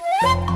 Woo!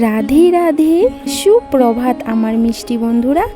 Radhe Radhe, সুপ্রভাত আমার মিষ্টি বন্ধুরা।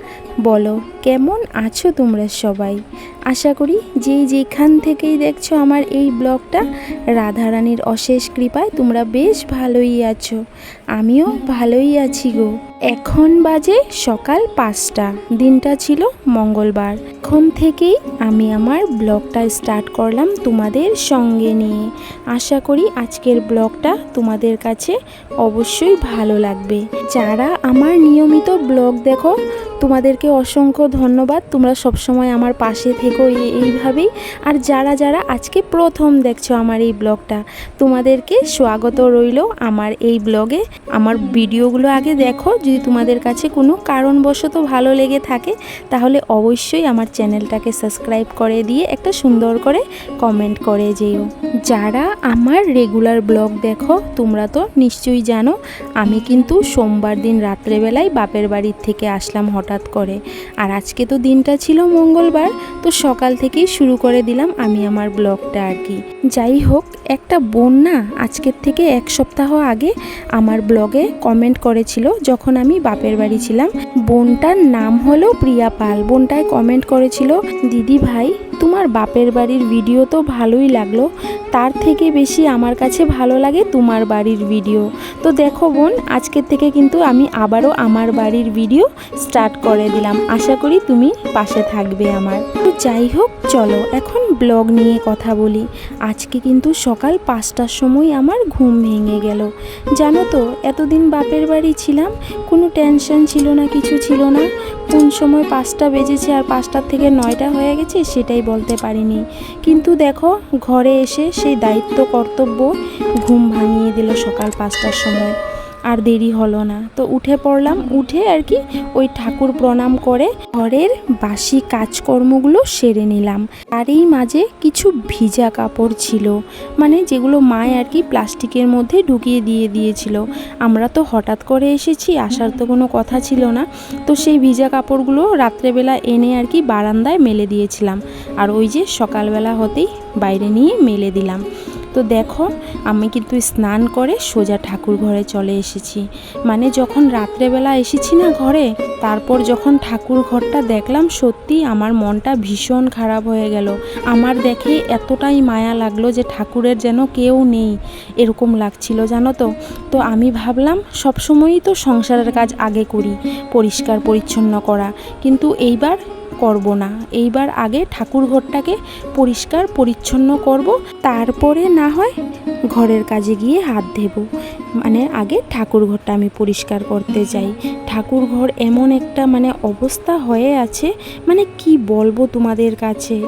বলো, কেমন আছো তোমরা সবাই? আশা করি যে যেখান থেকেই দেখছ আমার এই ব্লগটা, রাধারানীর অশেষ কৃপায় তোমরা বেশ ভালোই আছো। আমিও ভালোই আছি গো। এখন বাজে সকাল পাঁচটা। দিনটা ছিল মঙ্গলবার। এখন থেকেই আমি আমার ব্লগটা স্টার্ট করলাম তোমাদের সঙ্গে নিয়ে। আশা করি আজকের ব্লগটা তোমাদের কাছে অবশ্যই ভালো লাগবে। যারা আমার নিয়মিত ব্লগ দেখো তোমাদেরকে অসংখ্য ধন্যবাদ। তোমরা সবসময় আমার পাশে থেকো এইভাবেই। আর যারা যারা আজকে প্রথম দেখছ আমার এই ব্লগটা, তোমাদেরকে স্বাগত রইল আমার এই ব্লগে। আমার ভিডিওগুলো আগে দেখো, যদি তোমাদের কাছে কোনো কারণবশত ভালো লেগে থাকে, তাহলে অবশ্যই আমার চ্যানেলটাকে সাবস্ক্রাইব করে দিয়ে একটা সুন্দর করে কমেন্ট করে যেও। যারা আমার রেগুলার ব্লগ দেখো, তোমরা তো নিশ্চয়ই জানো, আমি কিন্তু সোমবার দিন রাত্রেবেলায় বাপের বাড়ির থেকে আসলাম হঠাৎ করে। আর আজকে তো দিনটা ছিল মঙ্গলবার, তো সকাল থেকেই শুরু করে দিলাম আমি আমার ব্লগটা আর কি। যাই হোক, একটা বোন না আজকের থেকে এক সপ্তাহ আগে আমার ব্লগে কমেন্ট করেছিল যখন আমি বাপের বাড়ি ছিলাম। বোনটার নাম হলো প্রিয়া পাল। বোনটায় কমেন্ট করেছিল, দিদি ভাই, তোমার বাপের বাড়ির ভিডিও তো ভালোই লাগল। তার থেকে বেশি আমার কাছে ভালো লাগে তোমার বাড়ির ভিডিও তো দেখো বোন, আজকের থেকে কিন্তু আমি আবারও আমার বাড়ির ভিডিও স্টার্ট করে দিলাম। আশা করি তুমি পাশে থাকবে আমার। তো যাই হোক, চলো এখন ব্লগ নিয়ে কথা বলি। আজকে কিন্তু সকাল পাঁচটার সময় আমার ঘুম ভেঙে গেল। জানো তো, এতদিন বাপের বাড়ি ছিলাম, কোনো টেনশন ছিল না, কিছু ছিল না। কোন সময় পাঁচটা বেজেছে আর পাঁচটার থেকে নয়টা হয়ে গেছে সেটাই বলতে পারিনি। কিন্তু দেখো, ঘরে এসে সেই দায়িত্ব, কর্তব্য ঘুম ভাঙিয়ে দিল সকাল পাঁচটার সময়। আর দেরি হলো না। তো উঠে পড়লাম, উঠে আর কি ওই ঠাকুর প্রণাম করে ঘরের বাসি কাজকর্মগুলো সেরে নিলাম। তারই মাঝে কিছু ভিজা কাপড় ছিল মানে যেগুলো মায় আর কি প্লাস্টিকের মধ্যে ঢুকিয়ে দিয়ে দিয়েছিল। আমরা তো হঠাৎ করে এসেছি, আসার তো কোনো কথা ছিল না। তো সেই ভিজা কাপড়গুলো রাত্রেবেলা এনে আর কি বারান্দায় মেলে দিয়েছিলাম। আর ওই যে সকালবেলা হতেই বাইরে নিয়ে মেলে দিলাম। তো দেখো, আমি কিন্তু স্নান করে সোজা ঠাকুর ঘরে চলে এসেছি। মানে যখন রাত্রেবেলা এসেছি না ঘরে, তারপর যখন ঠাকুর ঘরটা দেখলাম, সত্যি আমার মনটা ভীষণ খারাপ হয়ে গেল। আমার দেখে এতটাই মায়া লাগল যে ঠাকুরের যেন কেউ নেই, এরকম লাগছিল, জানো তো? তো আমি ভাবলাম, সবসময়ই তো সংসারের কাজ আগে করি, পরিষ্কার পরিচ্ছন্ন করা। কিন্তু এইবার করব না। এইবার আগে ঠাকুর ঘরটাকে পরিষ্কার পরিচ্ছন্ন করব, তারপরে না হয় ঘরের কাজে গিয়ে হাত দেব মানে আগে ঠাকুর ঘরটা আমি পরিষ্কার করতে চাই। ঠাকুর ঘর এমন একটা মানে অবস্থা হয়ে আছে মানে কি বলব তোমাদের কাছে?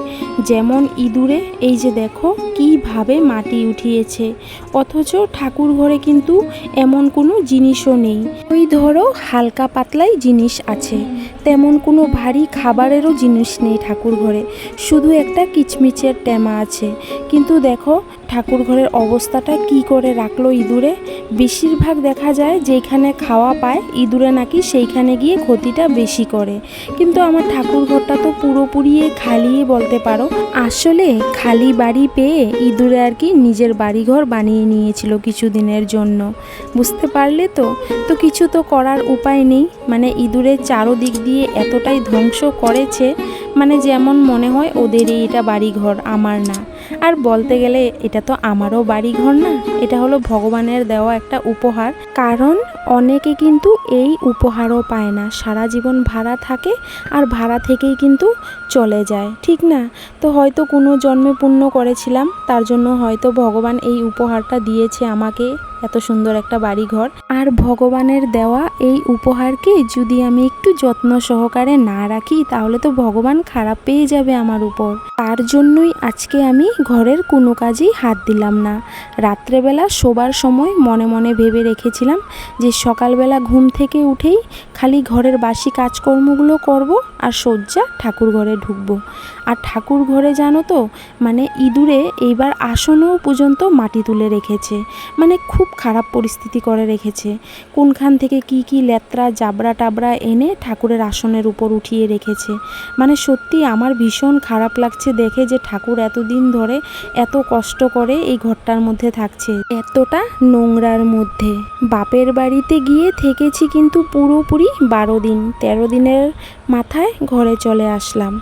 যেমন ইঁদুরে, এই যে দেখো কীভাবে মাটি উঠিয়েছে। অথচ ঠাকুর ঘরে কিন্তু এমন কোনো জিনিসও নেই। ওই ধরো হালকা পাতলাই জিনিস আছে। তেমন কোনো ভারী খাবারেরও জিনিস নেই ঠাকুর ঘরে শুধু একটা কিচমিচের টেমা আছে। কিন্তু দেখো ঠাকুর ঘরের অবস্থাটা কি করে রাখল ইঁদুরে? বেশিরভাগ দেখা যায় যেখানে খাওয়া পায়, ইঁদুরে নাকি সেইখানে গিয়ে ক্ষতিটা বেশি করে। কিন্তু আমার ঠাকুর ঘরটা তো পুরোপুরি খালিই বলতে পারো। আসলে খালি বাড়ি পেয়ে ইঁদুরে আর কি নিজের বাড়িঘর বানিয়ে নিয়েছিল কিছুদিনের জন্য। বুঝতে পারলে তো? তো কিছু তো করার উপায় নেই। মানে ইঁদুরের চারোদিক দিয়ে এতটাই ধ্বংস করেছে মানে যেমন মনে হয় ওদেরই এটা বাড়িঘর, আমার না। আর বলতে গেলে এটা তো আমারও বাড়িঘর না, এটা হলো ভগবানের দেওয়া একটা উপহার। কারণ অনেকে কিন্তু এই উপহারও পায় না, সারা জীবন ভাড়া থাকে আর ভাড়া থেকেই কিন্তু চলে যায়, ঠিক না? তো হয়তো কোনো জন্মে পুণ্য করেছিলাম, তার জন্য হয়তো ভগবান এই উপহারটা দিয়েছে আমাকে। এত সুন্দর একটা বাড়ি ঘর আর ভগবানের দেওয়া এই উপহারকে যদি আমি একটু যত্ন সহকারে না রাখি, তাহলে তো ভগবান খারাপ পেয়ে যাবে আমার উপর। তার জন্যই আজকে আমি ঘরের কোনো কাজেই হাত দিলাম না। রাত্রেবেলা শোবার সময় মনে মনে ভেবে রেখেছিলাম যে সকালবেলা ঘুম থেকে উঠেই খালি ঘরের বাসি কাজকর্মগুলো করব আর শয্যা ঠাকুর ঘরে ঢুকবো। আর ঠাকুর ঘরে জানো তো মানে ইঁদুরে এইবার আসনও পর্যন্ত মাটি তুলে রেখেছে। মানে খুব খারাপ পরিস্থিতি করে রেখেছে। কোনখান থেকে কি কি লেত্রা জাবরা টাবরা এনে ঠাকুরের আসনের উপর উঠিয়ে রেখেছে। মানে সত্যি আমার ভীষণ খারাপ লাগছে দেখে যে ঠাকুর এতদিন ধরে এত কষ্ট করে এই ঘরটার মধ্যে থাকছে। এতটা নোংরার মধ্যে। বাপের বাড়িতে গিয়ে থেকেছি কিন্তু পুরোপুরি বারো দিন, তেরো দিনের মাথায় ঘরে চলে আসলাম।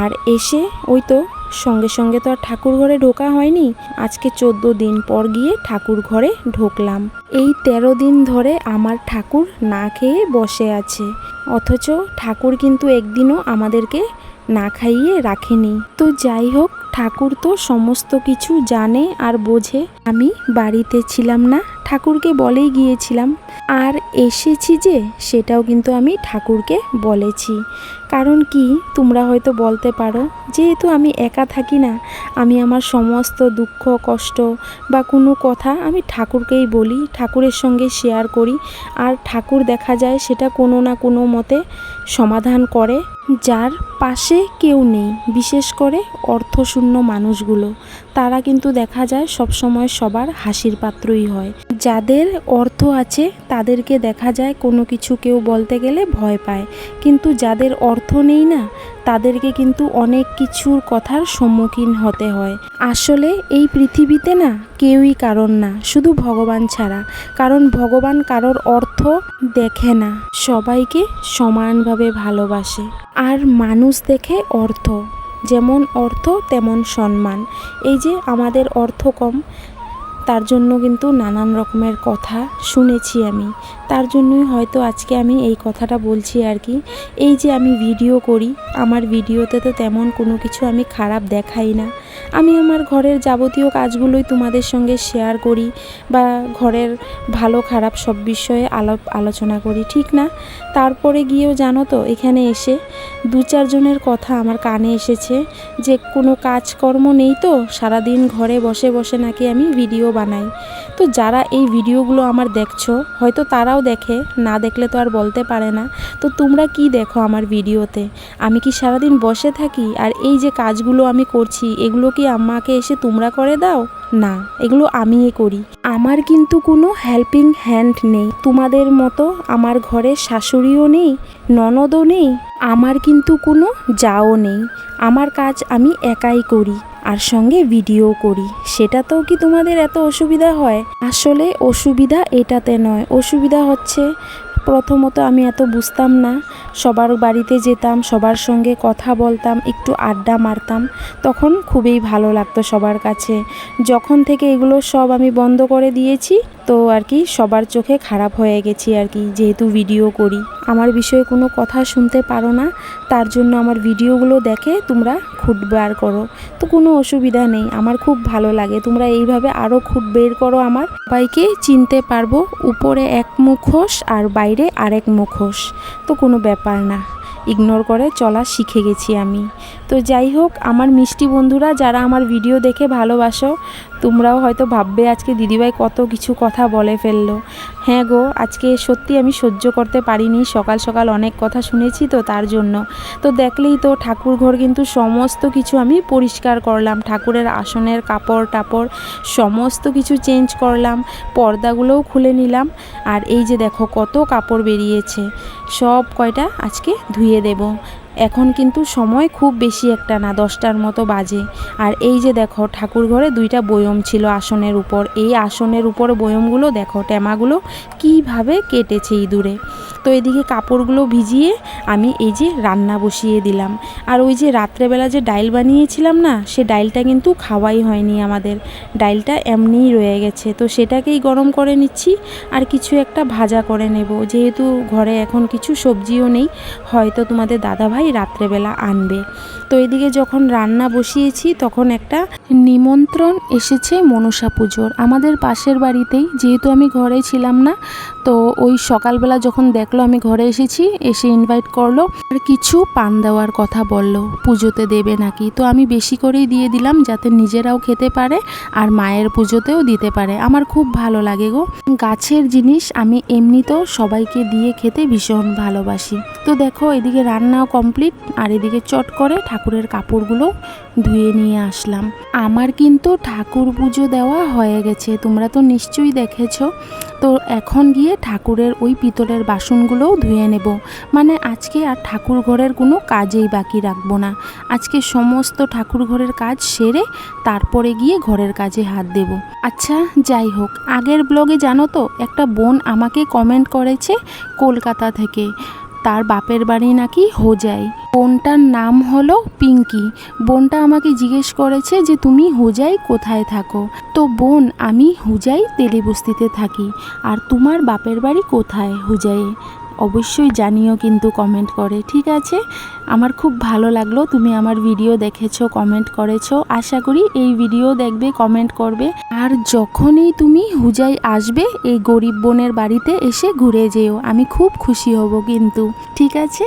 আর এসে ওই তো সঙ্গে সঙ্গে তো আর ঠাকুর ঘরে ঢোকা হয়নি। আজকে চোদ্দ দিন পর গিয়ে ঠাকুর ঘরে ঢুকলাম। এই তেরো দিন ধরে আমার ঠাকুর না খেয়ে বসে আছে। অথচ ঠাকুর কিন্তু একদিনও আমাদেরকে না খাইয়ে রাখেনি। তো যাই হোক, ঠাকুর তো সমস্ত কিছু জানে আর বোঝে। আমি বাড়িতে ছিলাম না, ঠাকুরকে বলেই গিয়েছিলাম। আর এসেছি যে, সেটাও কিন্তু আমি ঠাকুরকে বলেছি। কারণ কি? তোমরা হয়তো বলতে পারো, যেহেতু আমি একা থাকি না, আমি আমার সমস্ত দুঃখ, কষ্ট বা কোনো কথা আমি ঠাকুরকেই বলি, ঠাকুরের সঙ্গে শেয়ার করি, আর ঠাকুর দেখা যায় সেটা কোনো না কোনো মতে সমাধান করে, যার পাশে কেউ নেই, বিশেষ করে অর্থশূন্য মানুষগুলো। তারা কিন্তু দেখা যায় সবসময় সবার হাসির পাত্রই হয়। যাদের অর্থ আছে, তাদেরকে দেখা যায় কোনো কিছু কেউ বলতে গেলে ভয় পায়। কিন্তু যাদের অর্থ নেই না, তাদেরকে কিন্তু অনেক কিছুর কথার সম্মুখীন হতে হয়। আসলে এই পৃথিবীতে না কেউই কারণ না, শুধু ভগবান ছাড়া। কারণ ভগবান কারোর অর্থ দেখে না, সবাইকে সমানভাবে ভালোবাসে। আর মানুষ দেখে অর্থ, যেমন অর্থ তেমন সম্মান। এই যে আমাদের অর্থ কম তার জন্য কিন্তু নানান রকমের কথা শুনেছি আমি। তার জন্যই হয়তো আজকে আমি এই কথাটা বলছি আর কি। এই যে আমি ভিডিও করি, আমার ভিডিওতে তো তেমন কোনো কিছু আমি খারাপ দেখাই না। আমি আমার ঘরের যাবতীয় কাজগুলোই তোমাদের সঙ্গে শেয়ার করি বা ঘরের ভালো খারাপ সব বিষয়ে আলাপ আলোচনা করি, ঠিক না? তারপরে গিয়েও জানো তো, এখানে এসে দু চারজনের কথা আমার কানে এসেছে যে কোনো কাজকর্ম নেই তো, সারাদিন ঘরে বসে বসে নাকি আমি ভিডিও বানাই। তো যারা এই ভিডিওগুলো আমার দেখছ, হয়তো তারাও দেখে, না দেখলে তো আর বলতে পারে না। তো তোমরা কি দেখো আমার ভিডিওতে আমি কি সারাদিন বসে থাকি? আর এই যে কাজগুলো আমি করছি, এগুলো কি আমাকে এসে তোমরা করে দাও? না, এগুলো আমিই করি। আমার কিন্তু কোনো হেল্পিং হ্যান্ড নেই। তোমাদের মতো আমার ঘরে শাশুড়িও নেই, ননদও নেই, আমার কিন্তু কোনো যাও নেই। আমার কাজ আমি একাই করি আর সঙ্গে ভিডিও করি। সেটাতেও কি তোমাদের এত অসুবিধা হয়? আসলে অসুবিধা এটাতে নয়। অসুবিধা হচ্ছে, প্রথমত আমি এত বুঝতাম না। সবার বাড়িতে যেতাম, সবার সঙ্গে কথা বলতাম, একটু আড্ডা মারতাম, তখন খুবই ভালো লাগতো সবার কাছে। যখন থেকে এগুলো সব আমি বন্ধ করে দিয়েছি, তো আর কি সবার চোখে খারাপ হয়ে গেছি আর কি, যেহেতু ভিডিও করি। আমার বিষয়ে কোনো কথা শুনতে পারো না, তার জন্য আমার ভিডিওগুলো দেখে তোমরা খুঁট বার করো। তো কোনো অসুবিধা নেই, আমার খুব ভালো লাগে, তোমরা এইভাবে আরও খুঁট বের করো আমার। সবাইকে চিনতে পারব, উপরে এক মুখোশ আর বাইরে আরেক মুখোশ, তো কোনো ব্যাপার না। ইগনোর করে চলা শিখে গেছি আমি। তো যাই হোক, আমার মিষ্টি বন্ধুরা, যারা আমার ভিডিও দেখে ভালোবাসো, তোমরাও হয়তো ভাববে আজকে দিদিভাই কত কিছু কথা বলে ফেলল। হ্যাঁ গো, আজকে সত্যি আমি সহ্য করতে পারিনি, সকাল সকাল অনেক কথা শুনেছি তো তার জন্য। তো দেখলেই তো ঠাকুর ঘর কিন্তু সমস্ত কিছু আমি পরিষ্কার করলাম, ঠাকুরের আসনের কাপড় টাপড় সমস্ত কিছু চেঞ্জ করলাম, পর্দাগুলোও খুলে নিলাম, আর এই যে দেখো কত কাপড় বেরিয়েছে, সব কয়টা আজকে ধুয়ে দেব। এখন কিন্তু সময় খুব বেশি একটা না, দশটার মতো বাজে। আর এই যে দেখো ঠাকুর ঘরে দুইটা বয়ম ছিল আসনের উপর। এই আসনের উপর বয়মগুলো দেখো টেমাগুলো কীভাবে কেটেছে ইঁদুরে। তো এদিকে কাপড়গুলো ভিজিয়ে আমি এই যে রান্না বসিয়ে দিলাম। আর ওই যে রাত্রেবেলা যে ডাইল বানিয়েছিলাম না, সে ডাইলটা কিন্তু খাওয়াই হয়নি আমাদের। ডাইলটা এমনিই রয়ে গেছে। তো সেটাকেই গরম করে নিচ্ছি আর কিছু একটা ভাজা করে নেব। যেহেতু ঘরে এখন কিছু সবজিও নেই, হয়তো তোমাদের দাদাভাই রাত্রেবেলা আনবে। তো এদিকে যখন রান্না বসিয়েছি, তখন একটা নিমন্ত্রণ এসেছে মনসা পুজোর। আমাদের পাশের বাড়িতেই, যেহেতু আমি ঘরে ছিলাম না, তো ওই সকালবেলা যখন দেখল আমি ঘরে এসেছি, এসে ইনভাইট করল। আর কিছু পান দেওয়ার কথা বলল, পুজোতে দেবে নাকি। তো আমি বেশি করেই দিয়ে দিলাম যাতে নিজেরাও খেতে পারে আর মায়ের পুজোতেও দিতে পারে। আমার খুব ভালো লাগে গো। গাছের জিনিস আমি এমনিতেও সবাইকে দিয়ে খেতে ভীষণ ভালোবাসি। তো দেখো, এদিকে রান্নাও কমপ্লিট আর এদিকে চট করে ঠাকুরের কাপড়গুলো ধুয়ে নিয়ে আসলাম। আমার কিন্তু ঠাকুর পুজো দেওয়া হয়ে গেছে, তোমরা তো নিশ্চয়ই দেখেছ। তো এখন গিয়ে ঠাকুরের ওই পিতলের বাসনগুলোও ধুয়ে নেব। মানে আজকে আর ঠাকুর ঘরের কোনো কাজেই বাকি রাখব না। আজকে সমস্ত ঠাকুর ঘরের কাজ সেরে তারপরে গিয়ে ঘরের কাজে হাত দেব। আচ্ছা যাই হোক, আগের ব্লগে জানো তো, একটা বোন আমাকে কমেন্ট করেছে কলকাতা থেকে। তার বাপের বাড়ি নাকি হোজাই। বোনটার নাম হলো পিঙ্কি। বোনটা আমাকে জিজ্ঞেস করেছে যে, তুমি হোজাই কোথায় থাকো? তো বোন, আমি হুজাই তেলিবস্তিতে থাকি। আর তোমার বাপের বাড়ি কোথায় হুজাইয়ে অবশ্যই জানিও কিন্তু কমেন্ট করে, ঠিক আছে? আমার খুব ভালো লাগল, তুমি আমার ভিডিও দেখেছ কমেন্ট করেছ, আশা করি এই ভিডিও দেখবে কমেন্ট করবে। আর যখনই তুমি হুজাই আসবে, এই গরিব বোনের বাড়িতে এসে ঘুরে যেও, আমি খুব খুশি হব কিন্তু, ঠিক আছে?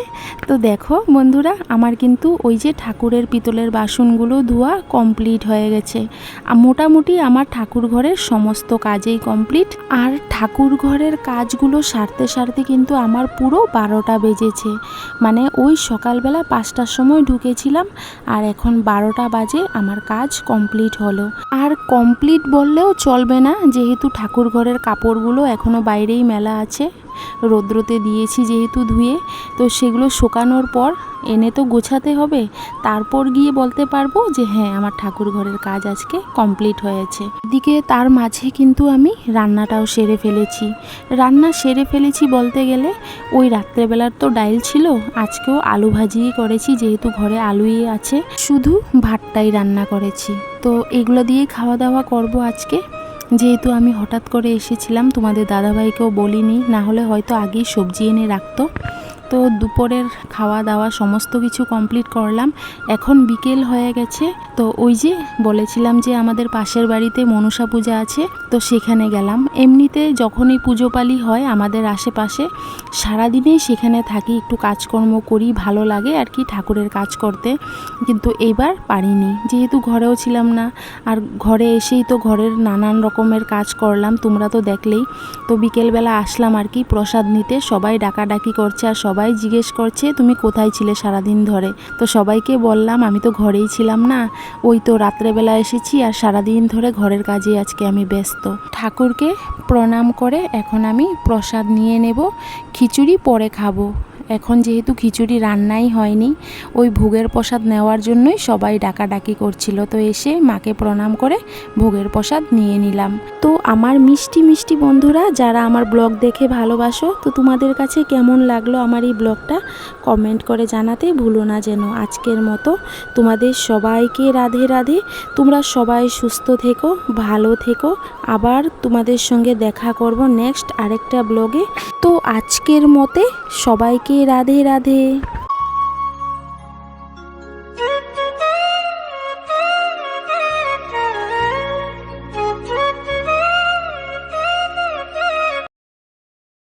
তো দেখো বন্ধুরা, আমার কিন্তু ওই যে ঠাকুরের পিতলের বাসনগুলো ধোয়া কমপ্লিট হয়ে গেছে। মোটামুটি আমার ঠাকুর ঘরের সমস্ত কাজেই কমপ্লিট আর ঠাকুর ঘরের কাজগুলো সারতে সারতে কিন্তু আমার পুরো বারোটা বেজেছে। মানে ওই সকালবেলা পাঁচটার সময় ঢুকেছিলাম আর এখন বারোটা বাজে, আমার কাজ কমপ্লিট হলো। আর কমপ্লিট বললেও চলবে না, যেহেতু ঠাকুর ঘরের কাপড়গুলো এখনও বাইরেই মেলা আছে। রৌদ্রতে দিয়েছি যেহেতু ধুয়ে, তো সেগুলো শোকানোর পর এনে তো গোছাতে হবে, তারপর গিয়ে বলতে পারব যে হ্যাঁ আমার ঠাকুর ঘরের কাজ আজকে কমপ্লিট হয়েছে। এদিকে তার মাঝে কিন্তু আমি রান্নাটাও সেরে ফেলেছি। রান্না সেরে ফেলেছি বলতে গেলে, ওই রাত্রেবেলার তো ডাইল ছিল, আজকেও আলু ভাজিই করেছি, যেহেতু ঘরে আলুই আছে, শুধু ভাতটাই রান্না করেছি। তো এগুলো দিয়েই খাওয়া দাওয়া করব আজকে। যেহেতু আমি হঠাৎ করে এসেছিলাম, তোমাদের দাদাভাইকেও বলিনি, না হলে হয়তো আগেই সবজি এনে রাখতো। তো দুপুরের খাওয়া দাওয়া সমস্ত কিছু কমপ্লিট করলাম। এখন বিকেল হয়ে গেছে। তো ওই যে বলেছিলাম যে আমাদের পাশের বাড়িতে মনসা পূজা আছে, তো সেখানে গেলাম। এমনিতে যখনই পুজো পালি হয় আমাদের আশেপাশে, সারাদিনেই সেখানে থাকি, একটু কাজকর্ম করি, ভালো লাগে আর কি ঠাকুরের কাজ করতে। কিন্তু এবার পারিনি, যেহেতু ঘরেও ছিলাম না, আর ঘরে এসেই তো ঘরের নানান রকমের কাজ করলাম, তোমরা তো দেখলেই। তো বিকেলবেলা আসলাম আর কি, প্রসাদ নিতে, সবাই ডাকাডাকি করছে আর সবাই জিজ্ঞেস করছে, তুমি কোথায় ছিলে সারাদিন ধরে? তো সবাইকে বললাম, আমি তো ঘরেই ছিলাম না। ওই তো রাত্রেবেলা এসেছি আর সারাদিন ধরে ঘরের কাজে আজকে আমি ব্যস্ত। ঠাকুরকে প্রণাম করে এখন আমি প্রসাদ নিয়ে নেব, খিচুড়ি পরে খাব। এখন যেহেতু খিচুড়ি রান্নাই হয়নি, ওই ভোগের প্রসাদ নেওয়ার জন্যই সবাই ডাকাডাকি করছিল। তো এসে মাকে প্রণাম করে ভোগের প্রসাদ নিয়ে নিলাম। তো আমার মিষ্টি মিষ্টি বন্ধুরা, যারা আমার ব্লগ দেখে ভালোবাসো, তো তোমাদের কাছে কেমন লাগল আমার এই ব্লগটা? কমেন্ট করে জানাতে ভুলো না যেন। আজকের মতো তোমাদের সবাইকে রাধে রাধে। তোমরা সবাই সুস্থ থেকো, ভালো থেকো। আবার তোমাদের সঙ্গে দেখা করব নেক্সট আরেকটা ব্লগে। তো আজকের মতে সবাইকে রাধে রাধে